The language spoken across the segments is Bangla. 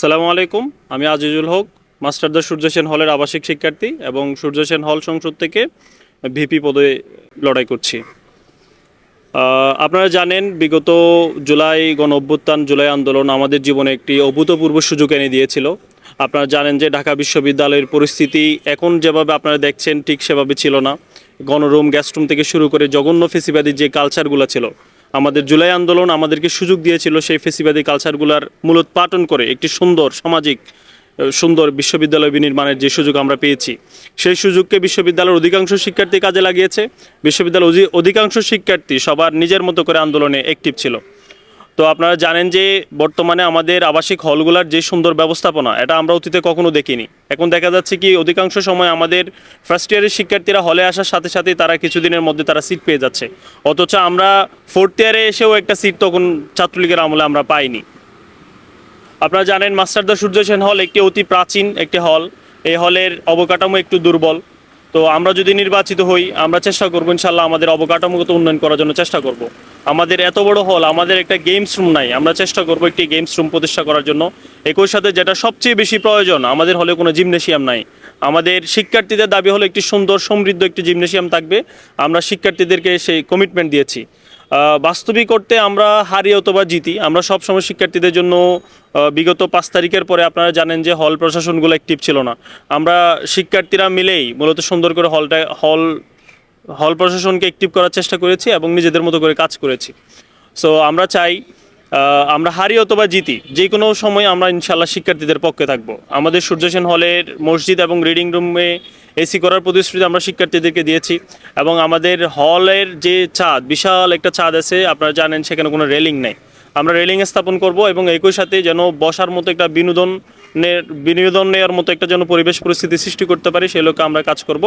সালামু আলাইকুম। আমি আজিজুল হক মাস্টারদা সূর্য সেন হলের আবাসিক শিক্ষার্থী এবং সূর্য সেন হল সংসদ থেকে ভিপি পদে লড়াই করছি। আপনারা জানেন, বিগত জুলাই গণ অভ্যুত্থান, জুলাই আন্দোলন আমাদের জীবনে একটি অভূতপূর্ব সুযোগ এনে দিয়েছিল। আপনারা জানেন যে ঢাকা বিশ্ববিদ্যালয়ের পরিস্থিতি এখন যেভাবে আপনারা দেখছেন, ঠিক সেভাবে ছিল না। গণরুম গ্যাস্টরুম থেকে শুরু করে জঘন্য ফেসিবাদী যে কালচারগুলো ছিল আমাদের জুলাই আন্দোলন আমাদেরকে সুযোগ দিয়েছিল সেই ফেসিবাদী কালচারগুলার মূলোৎপাটন করে একটি সুন্দর সামাজিক সুন্দর বিশ্ববিদ্যালয় বিনির্মাণের যে সুযোগ আমরা পেয়েছি। সেই সুযোগকে বিশ্ববিদ্যালয়ের অধিকাংশ শিক্ষার্থী কাজে লাগিয়েছে। বিশ্ববিদ্যালয়ের অধিকাংশ শিক্ষার্থী সবার নিজের মতো করে আন্দোলনে অ্যাক্টিভ ছিল। তো আপনারা জানেন যে বর্তমানে আমাদের আবাসিক হলগুলার যে সুন্দর ব্যবস্থাপনা, এটা আমরা অতীতে কখনো দেখিনি। এখন দেখা যাচ্ছে কি, অধিকাংশ সময় আমাদের ফার্স্ট ইয়ারের শিক্ষার্থীরা হলে আসার সাথে সাথে তারা কিছুদিনের মধ্যে তারা সিট পেয়ে যাচ্ছে। অথচ আমরা ফোর্থ ইয়ারে এসেও একটা সিট তখন ছাত্রলীগের আমলে আমরা পাইনি। আপনারা জানেন মাস্টারদা সূর্য সেন হল একটি অতি প্রাচীন একটি হল। এই হলের অবকাঠামো একটু দুর্বল। তো আমরা যদি নির্বাচিত হই, আমরা চেষ্টা করব ইনশাল্লাহ আমাদের অবকাঠামোগত উন্নয়ন করার জন্য চেষ্টা করব। আমাদের এত বড় হল আমাদের একটা গেমস রুম নাই। আমরা চেষ্টা করব একটি গেমস রুম প্রতিষ্ঠা করার জন্য। একই সাথে যেটা সবচেয়ে বেশি প্রয়োজন, আমাদের হলে কোনো জিমনেশিয়াম নাই। আমাদের শিক্ষার্থীদের দাবি হলো একটি সুন্দর, সমৃদ্ধ একটি জিমনেশিয়াম থাকবে। আমরা শিক্ষার্থীদেরকে সেই কমিটমেন্ট দিয়েছি। বাস্তবিক করতে আমরা হারি অথবা জিতি, আমরা সবসময় শিক্ষার্থীদের জন্য বিগত পাঁচ তারিখের পরে আপনারা জানেন যে হল প্রশাসনগুলো অ্যাক্টিভ ছিল না। আমরা শিক্ষার্থীরা মিলেই মূলত সুন্দর করে হলটা হল হল প্রশাসনকে অ্যাক্টিভ করার চেষ্টা করেছি এবং নিজেদের মতো করে কাজ করেছি। সো আমরা চাই আমরা হারি অথবা জিতি যে কোনো সময় আমরা ইনশাল্লাহ শিক্ষার্থীদের পক্ষে থাকব। আমাদের সূর্য সেন হলের মসজিদ এবং রিডিং রুমে এসি করার প্রতিশ্রুতি আমরা শিক্ষার্থীদেরকে দিয়েছি এবং আমাদের হলের যে ছাদ, বিশাল একটা ছাদ আছে, আপনারা জানেন সেখানে কোনো রেলিং নেই। আমরা রেলিং স্থাপন করব এবং একই সাথে যেন বসার মতো একটা বিনোদনের, বিনোদন নেওয়ার মতো একটা যেন পরিবেশ পরিস্থিতি সৃষ্টি করতে পারি সেই লক্ষ্যে আমরা কাজ করব।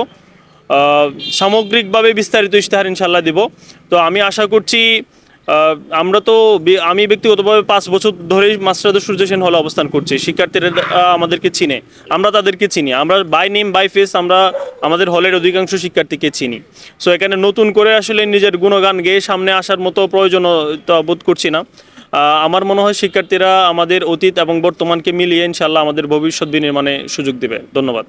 সামগ্রিকভাবে বিস্তারিত ইশতেহার ইনশাল্লাহ দিব। তো আমি আশা করছি আমরা তো আমি ব্যক্তিগতভাবে পাঁচ বছর ধরেই মাস্টারদ সূর্য সেন হলে অবস্থান করছি। শিক্ষার্থীরা আমাদেরকে চিনে। আমরা তাদেরকে চিনি। আমরা বাই নেম বাই ফেস আমরা আমাদের হলের অধিকাংশ শিক্ষার্থীকে চিনি। সো এখানে নতুন করে আসলে নিজের গুণগান গেয়ে সামনে আসার মতো প্রয়োজনীয়তা বোধ করছি না। আমার মনে হয় শিক্ষার্থীরা আমাদের অতীত এবং বর্তমানকে মিলিয়ে ইনশাল্লাহ আমাদের ভবিষ্যৎ বিনির্মাণে সুযোগ দেবে। ধন্যবাদ।